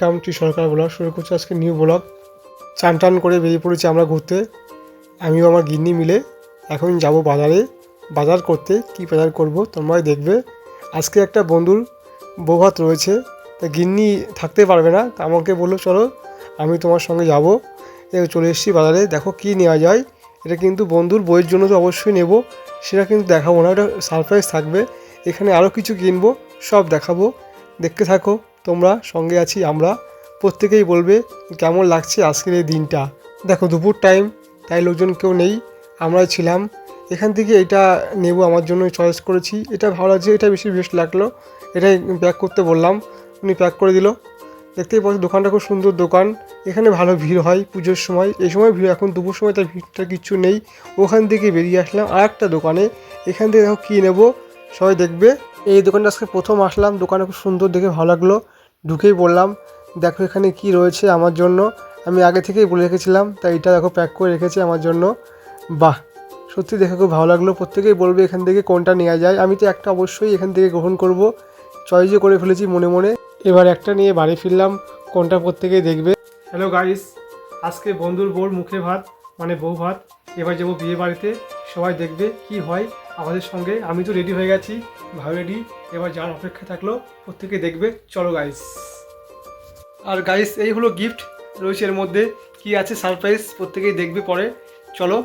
Welcome to Sarkar blog. শুরু করছি আজকে নিউ ব্লগ। চান টান করে বেরিয়ে পড়েছি আমরা ঘুরতে। আমিও আমার গিন্নি মিলে এখন যাব বাজারে। বাজার করতে কি বাজার করব তোমরাই দেখবে। আজকে একটা বন্ধুর বৌভাত রয়েছে। তা গিন্নি থাকতে পারবে না, তা আমাকে বলল, চলো, আমি তোমার সঙ্গে যাব। চলে এসেছি বাজারে। দেখো কি নেওয়া যায়। এটা কিন্তু বন্ধুর বইয়ের জন্য তো অবশ্যই নেব। সেটা কিন্তু দেখাবো না ওটা সারপ্রাইজ থাকবে। এখানে আরও কিছু কিনবো, সব দেখাবো। দেখতে থাকো। তোমরা সঙ্গে আছি, আমরা। প্রত্যেকেই বলবে, কেমন লাগছে আজকের এই দিনটা? দেখো, দুপুর টাইম তাই লোকজন কেউ নেই, আমরাই ছিলাম। এখান থেকে এটা নেব, আমার জন্য চয়েস করেছি। এটা ভালো লাগছে, এটা বেশি বেস্ট লাগল। এটাই প্যাক করতে বললাম, উনি প্যাক করে দিল। দেখতেই পাচ্ছ, দোকানটা খুব সুন্দর দোকান। এখানে ভালো ভিড় হয় পুজোর সময়। এই সময় ভিড়, এখন দুপুর সময় তার ভিড়টা কিচ্ছু নেই। ওখান থেকে বেরিয়ে আসলাম আর একটা দোকানে। এখান থেকে দেখো কী নেব, সবাই দেখবে। এই দোকানটা আজকে প্রথম আসলাম। দোকানে খুব সুন্দর, দেখে ভালো লাগল। ঢুকেই বললাম, দেখো এখানে কি রয়েছে আমার জন্য? আমি আগে থেকেই বলে রেখেছিলাম, তাই এটা দেখো প্যাক করে রেখেছে আমার জন্য। বাহ! সত্যি দেখে খুব ভালো লাগল। প্রত্যেকেই বলবে এখান থেকে কোনটা নেওয়া যায়। আমি তো একটা অবশ্যই এখান থেকে গ্রহণ করব। চয়েসও করে ফেলেছি মনে মনে। এবার একটা নিয়ে বাড়ি ফিরলাম, কোনটা প্রত্যেকেই দেখবে। হ্যালো গাইস আজকে বন্ধুর বউর মুখে ভাত মানে বউ ভাত। এবার যাব বিয়ে বাড়িতে সবাই দেখবে কি হয়। আমাদের সঙ্গে আমি তো রেডি হয়ে গেছি, ভালো রেডি এবার যার অপেক্ষা থাকল, প্রত্যেকে দেখবে। চলো গাইস আর গাইস এই হলো গিফট রয়েছে এর মধ্যে। কি আছে সারপ্রাইজ প্রত্যেকেই দেখবে পরে। চলো।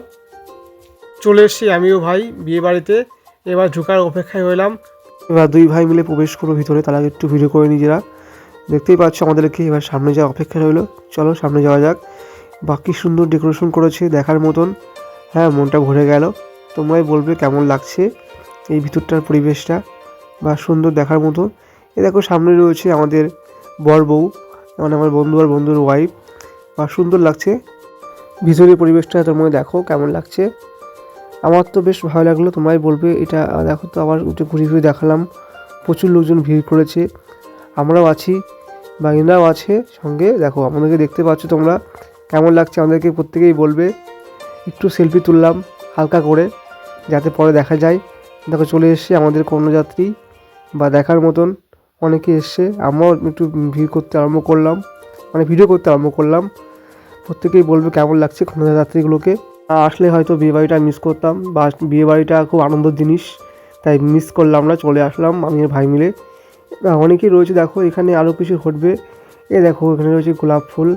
চলে এসছি আমিও ভাই, বিয়ে বাড়িতে। এবার ঢোকার অপেক্ষায় হলাম এবার দুই ভাই মিলে প্রবেশ করব ভিতরে, তার একটু ভিডিও করে নিজেরা দেখতেই পাচ্ছ আমাদেরকে এবার সামনে যাওয়া অপেক্ষা রইল। চলো সামনে যাওয়া যাক। বাকি সুন্দর ডেকোরেশন করেছে দেখার মতন। হ্যাঁ মনটা ভরে গেল। তোমরাই বলবে কেমন লাগছে এই ভিতরটার পরিবেশটা বা সুন্দর দেখার মতো। এ দেখো, সামনে রয়েছে আমাদের বর বউ মানে আমার বন্ধু আর বন্ধুর ওয়াইফ বা সুন্দর লাগছে। ভিতরের পরিবেশটা তোমরা দেখো, কেমন লাগছে। আমার তো বেশ ভালো লাগল তোমরাই বলবে এটা। দেখো তো, আবার একটু ঘুরে ঘুরে দেখালাম। প্রচুর লোকজন ভিড় করেছে। আমরাও আছি বাগিনাও আছে সঙ্গে। দেখো, আমাদেরকে দেখতে পাচ্ছ তোমরা। কেমন লাগছে আমাদেরকে প্রত্যেকেই বলবে। একটু সেলফি তুললাম, হালকা করে, যাতে পরে দেখা যায়। দেখো, চলে এসছে আমাদের কর্ণযাত্রী, বা দেখার মতন। অনেকে এসছে, আমরাও একটু ভিড় করতে আরম্ভ করলাম মানে ভিডিও করতে আরম্ভ করলাম। প্রত্যেকেই বলবে কেমন লাগছে কন্যাযাত্রীগুলোকে না আসলে হয়তো বিয়েবাড়িটা মিস করতাম, বা বিয়েবাড়িটা খুব আনন্দের জিনিস, তাই মিস করলাম না, চলে আসলাম আমি আর ভাই মিলে। অনেকেই রয়েছে, দেখো, এখানে আরও কিছু ঘটবে। এ দেখো, এখানে রয়েছে গোলাপ ফুল।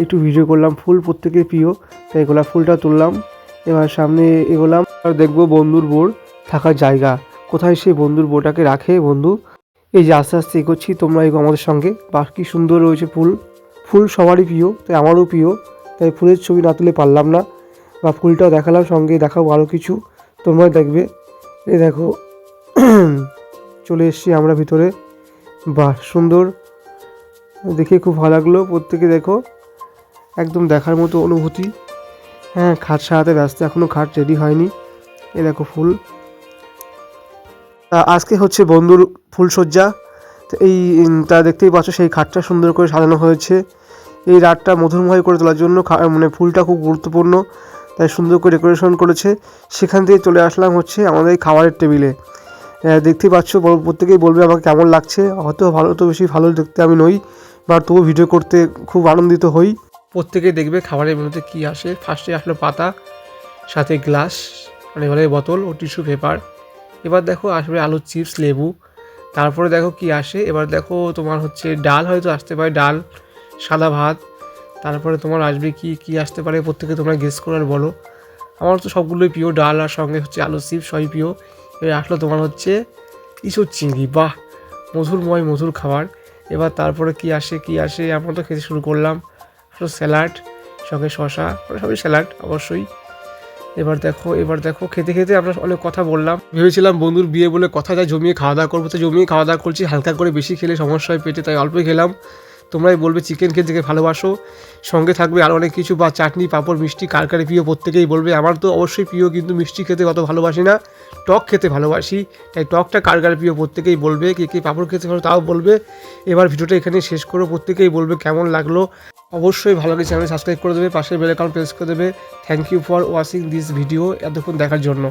একটু ভিডিও করলাম, ফুল প্রত্যেকের প্রিয়। তাই গোলাপ ফুলটা তুললাম, এবার সামনে এগোলাম, আর দেখব বন্ধুর বোর থাকার জায়গা। কোথায় সে বন্ধুর বোটাকে রাখে, বন্ধু? এই যে আস্তে আস্তে এগোচ্ছি, তোমরা এগো আমাদের সঙ্গে। বা কি সুন্দর রয়েছে ফুল। ফুল সবারই প্রিয়, তাই আমারও প্রিয়। তাই ফুলের ছবি না তুলে পারলাম না। বা ফুলটাও দেখালাম, সঙ্গে দেখাবো আরও কিছু। তোমরা দেখবে। এই দেখো, চলে এসেছি আমরা ভিতরে। বাহ, সুন্দর। দেখে খুব ভালো লাগল, প্রত্যেকে দেখো। একদম দেখার মতো অনুভূতি। হ্যাঁ খাট সারাতে ব্যস্ত এখনও খাট রেডি হয়নি। এ দেখো ফুল। তা আজকে হচ্ছে বন্ধুর ফুলসজ্জা এই তা দেখতেই পাচ্ছ সেই খাটটা সুন্দর করে সাজানো হয়েছে। এই রাতটা মধুরময় করে তোলার জন্য মানে ফুলটা খুব গুরুত্বপূর্ণ। তাই সুন্দর করে ডেকোরেশন করেছে। সেখান থেকে চলে আসলাম হচ্ছে আমাদের এই খাবারের টেবিলে। দেখতেই পাচ্ছ প্রত্যেকেই বলবে আমাকে কেমন লাগছে। হয়তো ভালো তো বেশি ভালো দেখতে আমি নই, বা তবু ভিডিও করতে খুব আনন্দিত হই। প্রত্যেকে দেখবে খাবারের মেনুতে কী আসে। ফার্স্টে আসলো পাতা, সাথে গ্লাস মানে এবারে বোতল ও টিস্যু পেপার এবার দেখো আসবে আলুর চিপস লেবু। তারপরে দেখো কি আসে। এবার দেখো তোমার হচ্ছে ডাল হয়তো আসতে পারে, ডাল, সাদা ভাত। তারপরে তোমার আসবে কি কি আসতে পারে প্রত্যেকে তোমরা গেস করো আর বলো। আমার তো সবগুলোই প্রিয়, ডাল আর সঙ্গে হচ্ছে আলুর চিপস সবই প্রিয়। এবার আসলো তোমার হচ্ছে ইসুর চিংড়ি। বাহ! মধুরময় মধুর খাবার। এবার তারপরে কি আসে কি আসে? আমরা তো খেতে শুরু করলাম। স্যালাড, সঙ্গে শশা সবই স্যালাড অবশ্যই। এবার দেখো এবার দেখো, খেতে খেতে আমরা অনেক কথা বললাম। ভেবেছিলাম বন্ধুর বিয়ে বলে কথা যা জমিয়ে খাওয়া দাওয়া করব, তো জমিয়ে খাওয়া দাওয়া করছি, হালকা করে বেশি খেলে সমস্যা হয় পেটে, তাই অল্পই খেলাম। তোমরাই বলবে চিকেন খেতে ভালোবাসো। সঙ্গে থাকবে আরও অনেক কিছু, বা চাটনি, পাঁপড়, মিষ্টি, কার কারে প্রিয় প্রত্যেকেই বলবে। আমার তো অবশ্যই প্রিয়, কিন্তু মিষ্টি খেতে অত ভালোবাসি না, টক খেতে ভালোবাসি। তাই টকটা কার কার প্রিয় প্রত্যেকেই বলবে, কে কে পাঁপড় খেতে ভালো তাও বলবে। এবার ভিডিওটা এখানে শেষ করো প্রত্যেকেই বলবে কেমন লাগল। অবশ্যই ভালো লাগে চ্যানেল সাবস্ক্রাইব করে দেবে, পাশের বেল অ্যাকাউন্ট প্রেস করে দেবে। Thank you for watching this video এতক্ষণ দেখার জন্য।